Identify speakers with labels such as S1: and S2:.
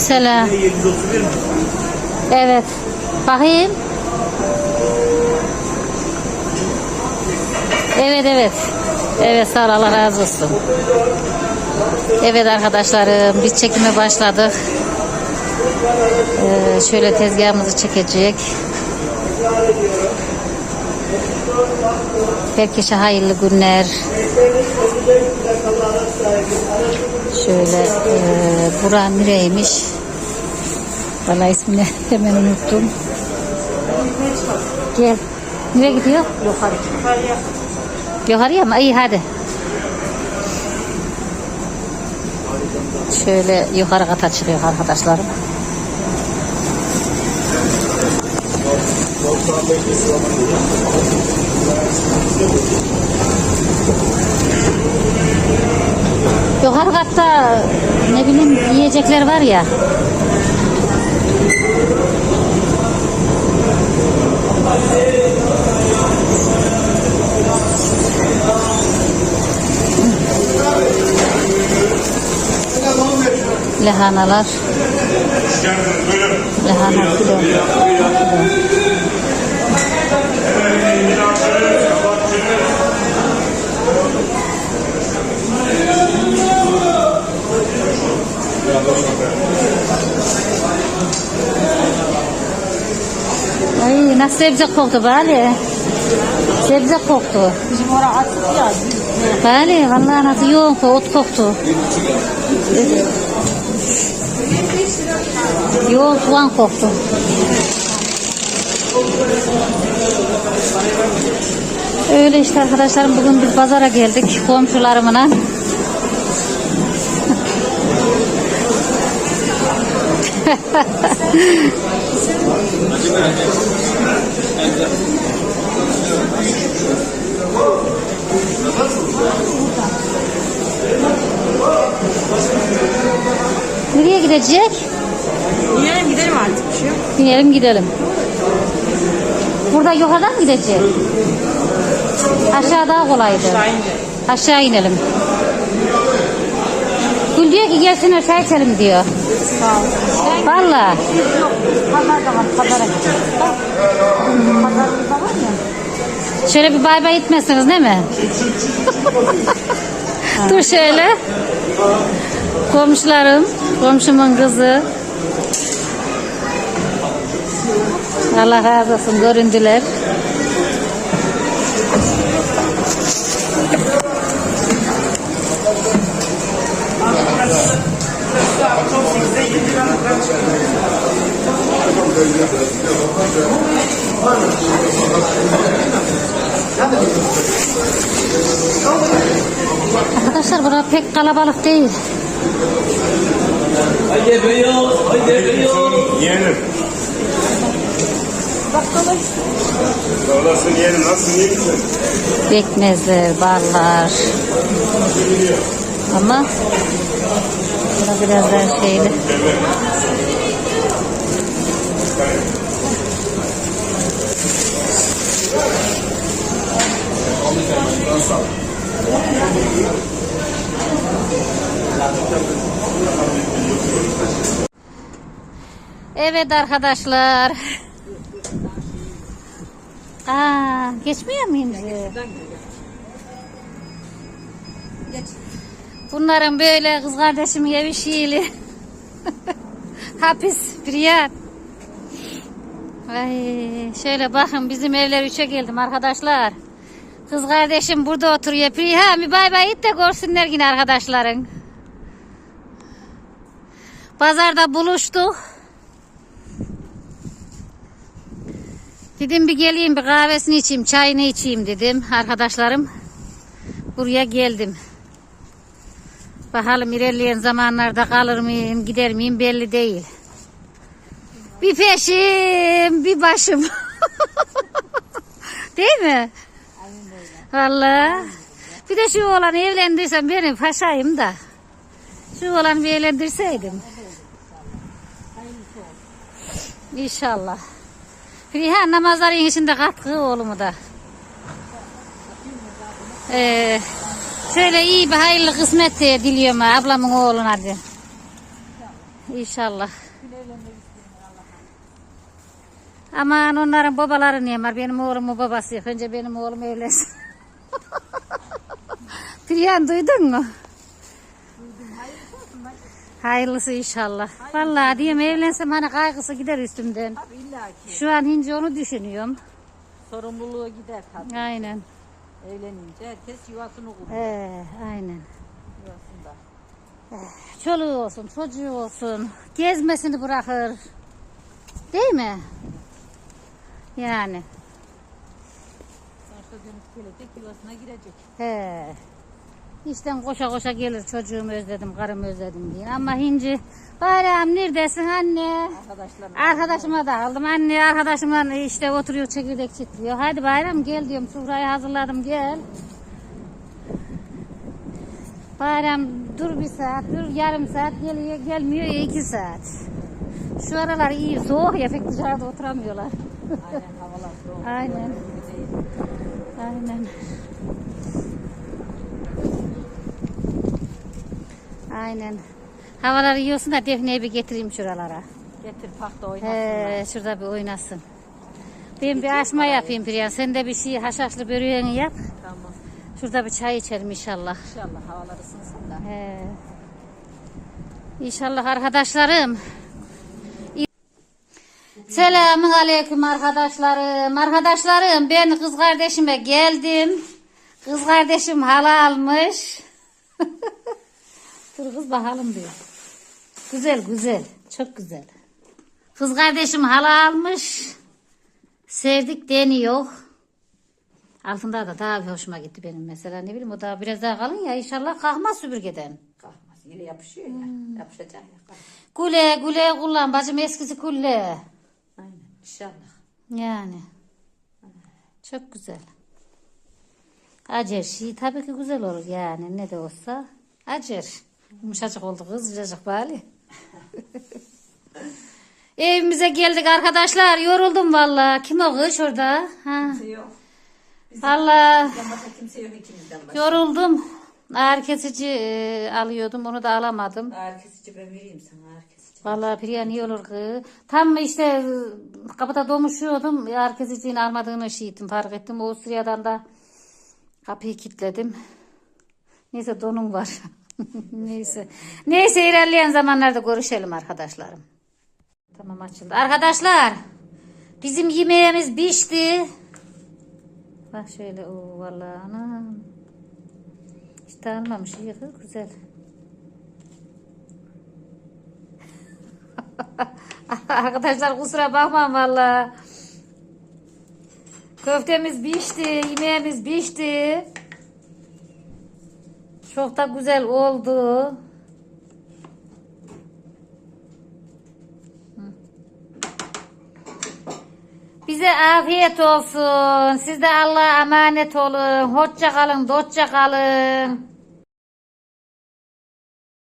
S1: Selam.
S2: 731 mi?
S1: Evet. Bakayım. Evet evet. Evet sağ ol Allah razı olsun. Evet arkadaşlarım biz çekime başladık. Ee, şöyle tezgahımızı çekecek. Herkese hayırlı günler. Şöyle e, Burak nereymiş? Valla ismini hemen unuttum. Gel. Nereye gidiyor? Yukarı. Yukarıya mı? İyi hadi. Şöyle yukarı kata çıkıyor arkadaşlarım. Yukarı katta ne bileyim yiyecekler var ya. Kilo. kilo. Ay nasıl sebze koktu bari. Sebze koktu.
S3: Bizim oraya açık ya.
S1: Bari vallahi nasıl yoğun ot koktu. Yoğun soğan koktu. Öyle işte arkadaşlarım bugün biz pazara geldik komşularımla. Nereye gidecek?
S3: Yiyelim gidelim artık bir şey yok.
S1: Binelim gidelim. Burada yukarıdan mı gidecek? Aşağı daha kolaydı.
S3: Aşağı
S1: inelim. Gül diyor ki gelsinler çay içelim diyor.
S3: Sağ ol.
S1: Valla.
S3: Yok. Pazarda var. Pazara. Pazarımızda.
S1: Şöyle bir bay bay etmezsiniz değil mi? Dur şöyle. Komşularım, komşumun kızı. Allah razı olsun göründüler. Arkadaşlar bura pek kalabalık değil.
S4: Haydi beyaz, haydi beyaz.
S2: Yeğenim. Olasın yeğenim. Nasılsın? iyi misin?
S1: Bekmezler, barlar. Ama bura biraz daha şeyli. Evet arkadaşlar. Aa, geçmiyor muyum? Bunların böyle kız kardeşimin evi şiili. Hapis, Priyat. Ay, şöyle bakın bizim evler üçe geldim arkadaşlar. Kız kardeşim burada oturuyor. Priya bir bay bay it de görsünler yine arkadaşların. Pazarda buluştuk. Dedim bir geleyim bir kahvesini içeyim, çayını içeyim dedim arkadaşlarım. Buraya geldim. Bakalım ilerleyen zamanlarda kalır mıyım, gider miyim belli değil. Bir peşim, bir başım. değil mi? Vallahi. Bir de şu oğlanı evlendirsem benim paşayım da. Şu oğlanı bir evlendirseydim. İnşallah. Rihan namazların içinde katkı oğlumu da. Ee, şöyle iyi bir hayırlı kısmet diliyorum ablamın oğluna hadi. İnşallah. Aman onların babaları niye var? Benim oğlumun babası yok. Önce benim oğlum evlensin. Priyan duydun mu? Hayırlısı inşallah. Vallahi diyeyim evlensem hani kaygısı gider üstümden.
S3: Tabii illa ki.
S1: Şu an hince onu düşünüyorum.
S3: Sorumluluğu gider tabii.
S1: Aynen.
S3: Evlenince herkes yuvasını kurur.
S1: Ee, aynen.
S3: Yuvasında.
S1: Çoluğu olsun, çocuğu olsun. Gezmesini bırakır. Değil mi? Yani.
S3: Sonuçta dönüp gelecek yuvasına girecek.
S1: He. İşten koşa koşa gelir çocuğumu özledim, karımı özledim diye. Ama hinci bayram neredesin anne?
S3: Arkadaşlarım.
S1: Arkadaşıma da aldım. Anne arkadaşımla işte oturuyor çekirdek çitliyor. Hadi bayram gel diyorum. Sufrayı hazırladım gel. Bayram dur bir saat, dur yarım saat geliyor, gelmiyor ya iki saat. Şu aralar iyi, soğuk ya pek dışarıda oturamıyorlar.
S3: Aynen havalar soğuk.
S1: Aynen.
S3: Değil.
S1: Aynen. Aynen. Havalar iyi olsun da Defne'yi bir getireyim şuralara.
S3: Getir parkta oynasınlar.
S1: He, şurada bir oynasın. Ben bir açma yapayım Priyan. Sen de bir şey haşhaşlı böreğini yap.
S3: Tamam.
S1: Şurada bir çay içelim inşallah.
S3: İnşallah havalar ısınsın da.
S1: He. İnşallah arkadaşlarım. Selamun aleyküm arkadaşlarım. Arkadaşlarım ben kız kardeşime geldim. Kız kardeşim hala almış. Dur kız bakalım diyor. Güzel güzel. Çok güzel. Kız kardeşim hala almış. Sevdik deniyor. Altında da daha bir hoşuma gitti benim mesela. Ne bileyim o daha biraz daha kalın ya inşallah kalkmaz süpürgeden.
S3: Kalkmaz. Yine yapışıyor ya. Yapışacak ya. Kalk.
S1: Güle güle kullan bacım eskisi güle.
S3: Aynen. İnşallah.
S1: Yani. Çok güzel. Acer şey tabii ki güzel olur yani ne de olsa. Acer. Yumuşacık oldu kız sıcacık bari. Evimize geldik arkadaşlar. Yoruldum valla. Kim o kız orada? Ha.
S3: Kimse yok.
S1: Valla
S3: kimse yok ikimizden başka.
S1: yoruldum. Ağrı kesici e, alıyordum. Onu da alamadım.
S3: Ağır kesici ben vereyim sana ağır kesici.
S1: Vallahi Priya iyi olur ki. Tam işte e, kapıda domuşuyordum. Herkes için almadığını şeydim fark ettim. O sıradan da kapıyı kilitledim. Neyse donum var. Neyse. Neyse ilerleyen zamanlarda görüşelim arkadaşlarım. Tamam açıldı. Arkadaşlar bizim yemeğimiz pişti. Bak şöyle o vallahi anam. İşte almamış iyi güzel. Arkadaşlar kusura bakmayın valla. Köftemiz pişti, yemeğimiz pişti. Çok da güzel oldu. Bize afiyet olsun. Siz de Allah'a emanet olun. Hoşça kalın, dostça kalın.